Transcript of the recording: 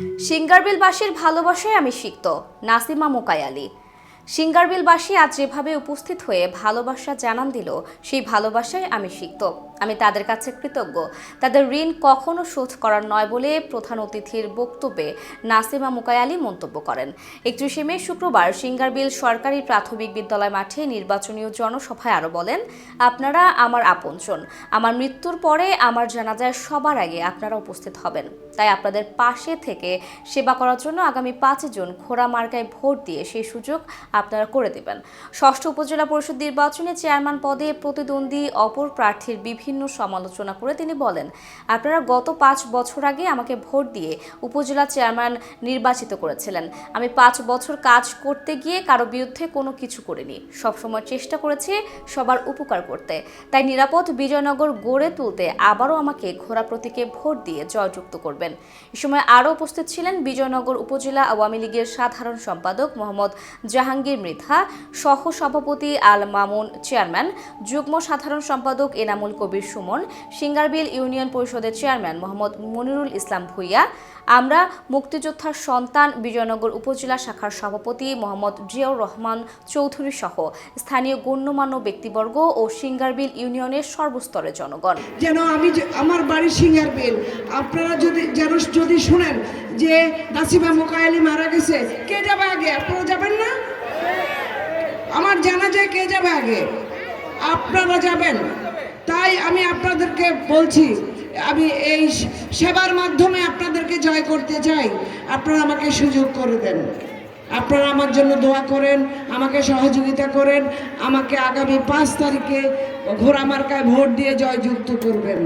সিঙ্গারবিলবাসীর ভালোবাসায় আমি সিক্ত, নাসিমা মোকায়ালি। সিঙ্গারবিলবাসী আজ যেভাবে উপস্থিত হয়ে ভালোবাসা জানান দিল, সেই ভালোবাসায় আমি সিক্ত। আমি তাদের কাছে কৃতজ্ঞ। তাদের ঋণ কখনো শোধ করার নয় বলে প্রধান অতিথির বক্তব্যে নাসিমা মুকায়ালি মন্তব্য করেন। একত্রিশে মে শুক্রবার সিঙ্গারবিল সরকারি প্রাথমিক বিদ্যালয় মাঠে নির্বাচনীয় জনসভায় আরও বলেন, আপনারা আমার আপনজন। আমার মৃত্যুর পরে আমার জানাজায় সবার আগে আপনারা উপস্থিত হবেন। তাই আপনাদের পাশে থেকে সেবা করার জন্য আগামী পাঁচ জুন ঘোড়া মার্কায় ভোট দিয়ে সেই সুযোগ আপনারা করে দেবেন। ষষ্ঠ উপজেলা পরিষদ নির্বাচনে চেয়ারম্যান পদে প্রতিদ্বন্দ্বী অপর প্রার্থীর বিভিন্ন সমালোচনা করে তিনি বলেন, আপনারা গত পাঁচ বছর আগে আমাকে ভোট দিয়ে উপজেলা চেয়ারম্যান নির্বাচিত করেছিলেন। আমি পাঁচ বছর কাজ করতে গিয়ে কারও বিরুদ্ধে কোনো কিছু করিনি। সবসময় চেষ্টা করেছি সবার উপকার করতে। তাই নিরাপদ বিজয়নগর গড়ে তুলতে আবারও আমাকে ঘোড়া প্রতীকে ভোট দিয়ে জয়যুক্ত করবেন। এ সময় আরও উপস্থিত ছিলেন বিজয়নগর উপজেলা আওয়ামী লীগের সাধারণ সম্পাদক মোহাম্মদ জাহাঙ্গীর মৃধা সহ সভাপতি আল মামুন চেয়ারম্যান, যুগ্ম সাধারণ সম্পাদক এনামুল কবির সুমন, সিঙ্গারবিল ইউনিয়ন পরিষদের চেয়ারম্যান মোহাম্মদ মনিরুল ইসলাম ভুইয়া, আমরা মুক্তিযোদ্ধার সন্তান বিজয়নগর উপজেলা শাখার সভাপতি মোহাম্মদ জিয়াউর রহমান চৌধুরী সহ স্থানীয় গণ্যমান্য ব্যক্তিবর্গ ও সিঙ্গারবিল ইউনিয়নের সর্বস্তরের জনগণ। যেন আমি আমার বাড়ি সিঙ্গার বিল আপনারা যদি যেন যদি শুনেন যে নাসিমা মোকায়ালি মারা গেছে, কে যাবে আগে? আপনারা যাবেন না? আমার জানা যায় কে যাবে আগে। আপনারা যাবেন। তাই আমি আপনাদেরকে বলছি, আমি এই সেবার মাধ্যমে আপনাদেরকে জয় করতে চাই। আপনারা আমাকে সুযোগ করে দেন। আপনারা আমার জন্য দোয়া করেন, আমাকে সহযোগিতা করেন, আমাকে আগামী পাঁচ তারিখে ঘোড়া মার্কায় ভোট দিয়ে জয়যুক্ত করবেন।